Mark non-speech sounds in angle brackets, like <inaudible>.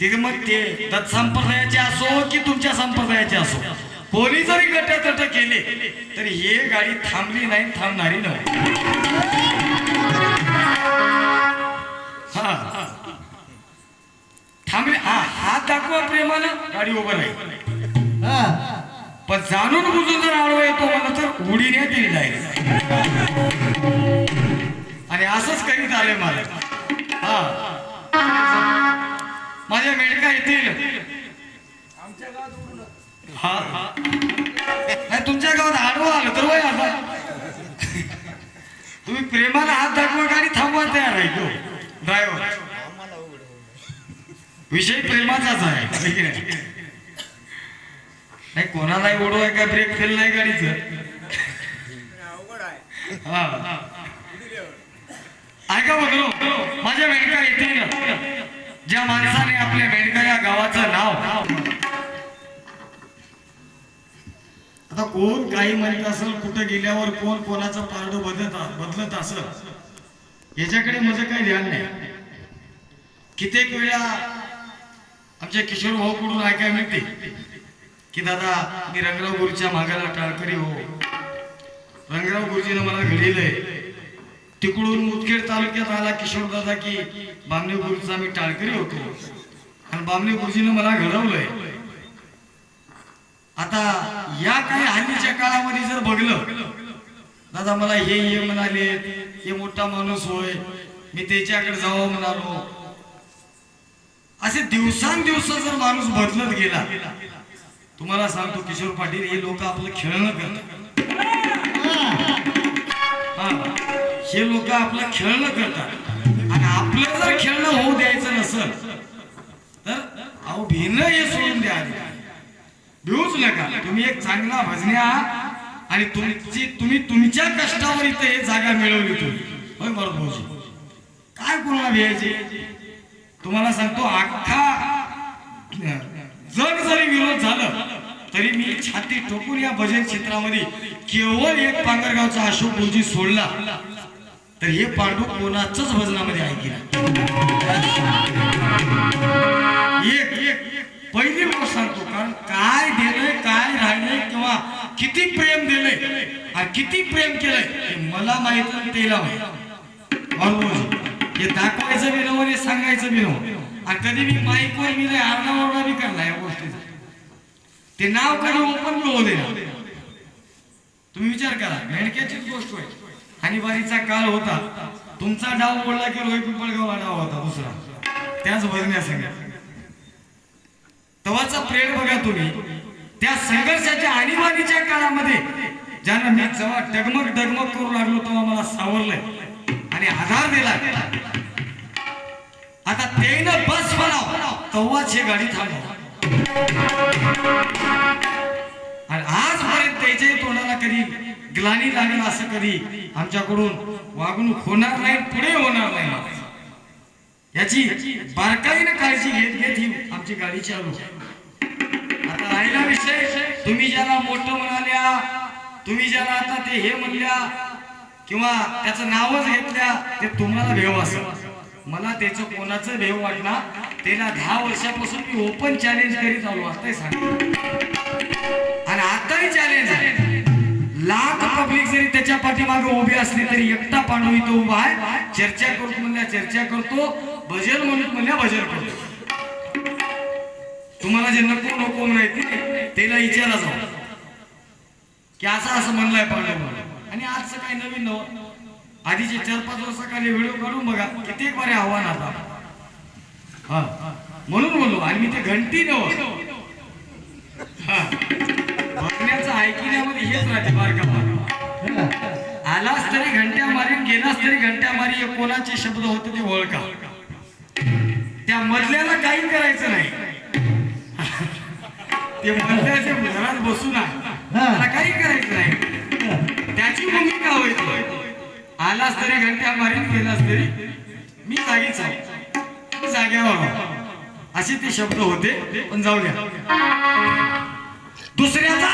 ते मग ते दत्त संप्रदायाचे असो की तुमच्या संप्रदायाचे असो. कोणी जरी गटतट केले तरी हे गाडी थांबली नाही थांबणारी नाही. थांबले. हा हात दाखवा प्रेमानं गाडी उभं राहील. हा. पण जाणून बुजून जर आडवा येतो मला तर उडी नाही दिली डायरेक्ट आणि असंच करीत आले मला. हा. माझ्या मेडका येतील. हा हा. नाही तुमच्या गावात आडवं आलं तर वय आता तुम्ही प्रेमाला हात दाखवा गाडी थांबवा तयार आहे तो. ड्रायव्हर विषय प्रेमाचाच आहे? नाही? कोणालाही ओढवाय का ब्रेक फेल नाही गाडीचं? हा ऐका बघलो माझ्या मेंढका येतील ज्या माणसाने आपल्या मेंढका या गावाचं नाव आता कोण काही म्हणत असेल कुठं गेल्यावर कोण कोणाचं पारड बदलत बदलत असल? याच्याकडे माझं काही ध्यान नाही. कित्येक वेळा आमच्या किशोर भाऊकडून ऐकायला मिळते की दादा मी रंगराव गुरुच्या मागाला टाळकरी हो. रंगराव गुरुजीनं मला घडीलंय. तिकडून मुदखेड तालुक्यात आला किशोर दादा की बामणे गुरुचा मी टाळकरी होतो. आणि बामणे गुरुजीनं मला घडवलंय. आता या काही हल्लीच्या काळामध्ये जर बघलं दादा मला हे ये म्हणाले हे मोठा माणूस होय मी त्याच्याकडे जावं म्हणालो. असे दिवसांदिवस जर माणूस बदलत गेला तुम्हाला सांगतो किशोर पाटील हे लोक आपलं खेळणं करतात. हे लोक आपलं खेळणं करतात. आणि आपलं जर खेळणं होऊ द्यायचं नसल तर अहो भिन्न हे सोडून द्या भिवूच नका. तुम्ही एक चांगला भजन्या आणि तुमची तुम्ही तुमच्या कष्टावर इथे हे जागा मिळवली तुम्ही होय बरं भाऊजी काय कोणाला भ्यायचे? तुम्हाला सांगतो अख्खा जग जरी विरोध झालं तरी मी छाती ठोकून या भजन क्षेत्रामध्ये केवळ एक पांगरगावचा अशोक गुरुजी सोडला. तर हे पांडू कोणाच भजनामध्ये ऐकिला. एक एक पहिली गोष्ट सांगतो कारण काय दिलंय काय राहिलंय किंवा किती प्रेम दिलंय आणि किती प्रेम केलंय हे मला माहीत आणि त्याला माहीत हे दाखवायचं बी नव्हतं हे सांगायचं बी नव्हतं आणि कधी मी माईकवर मी नाही आरडाओरडा बी करणार या गोष्टीचा. ते नाव कधी ओपन मिळवले दे तुम्ही विचार करा मेणक्याचीच गोष्ट आहे आणीबाणीचा काळ होता. तुमचा डाव बोलला की रोहित पिंपळगावला डाव होता दुसरा. त्याच भरण्या भजण्यासंग तवाचा प्रेम बघा तुम्ही. त्या संघर्षाच्या आणीबाणीच्या काळामध्ये ज्यानं मी जेव्हा डगमग डगमग करू लागलो तेव्हा मला सावरलंय आणि आधार दिला आता तेनं बस म्हणाव तेव्हाच हे गाडी थांबव. आणि आजपर्यंत त्याच्याही तोंडाला कधी ग्लानी लागेल असं कधी? आमच्याकडून वागणूक होणार नाही पुढे होणार नाही याची बारकाईनं काळजी घेत घेत ही आमची गाडी चालू. आता राहिला विषय. तुम्ही ज्याला मोठं म्हणाल्या तुम्ही ज्याला आता ते हे म्हणल्या किंवा त्याचं नावच घेतल्या ते तुम्हाला भेव असं मला त्याचं कोणाचं भेव वाटणार? त्याला दहा वर्षापासून मी ओपन चॅलेंज करीत आलो असं सांगितलं पब्लिक त्याच्या पाठीमागे उभी असली तरी एकटा पांडू इथं उभा आहे. चर्चा करतो म्हणल्या चर्चा करतो. भजन म्हणत म्हणल्या भजन करतो. तुम्हाला जे नको नको माहिती त्याला विचारा जाऊ की असं असं म्हणलंय पांडू आणि आजचं काही नवीन नव आधीचे चार पाच वर्षाखाली व्हिडिओ काढून बघा कित्येक बरे आव्हान आता. हा. म्हणून म्हणू आणि मी ते घंटी नव. बघण्याचं ऐकण्यामध्ये हेच राहते बारका बारका आलास तरी घंट्या मारीन गेलास तरी घंट्या मारी हे कोणाचे शब्द होते ते ओळखा. त्या मधल्याला काही करायचं नाही. <laughs> ते मधल्याचे घरात बसून आहे त्याला काही करायचं नाही. त्याची भूमिका होईल आलास तरी घंट्या मारीन गेलास तरी मी जागीच आहे. जाग्यावर. असे ते शब्द होते. पण जाऊ द्या. दुसऱ्याचा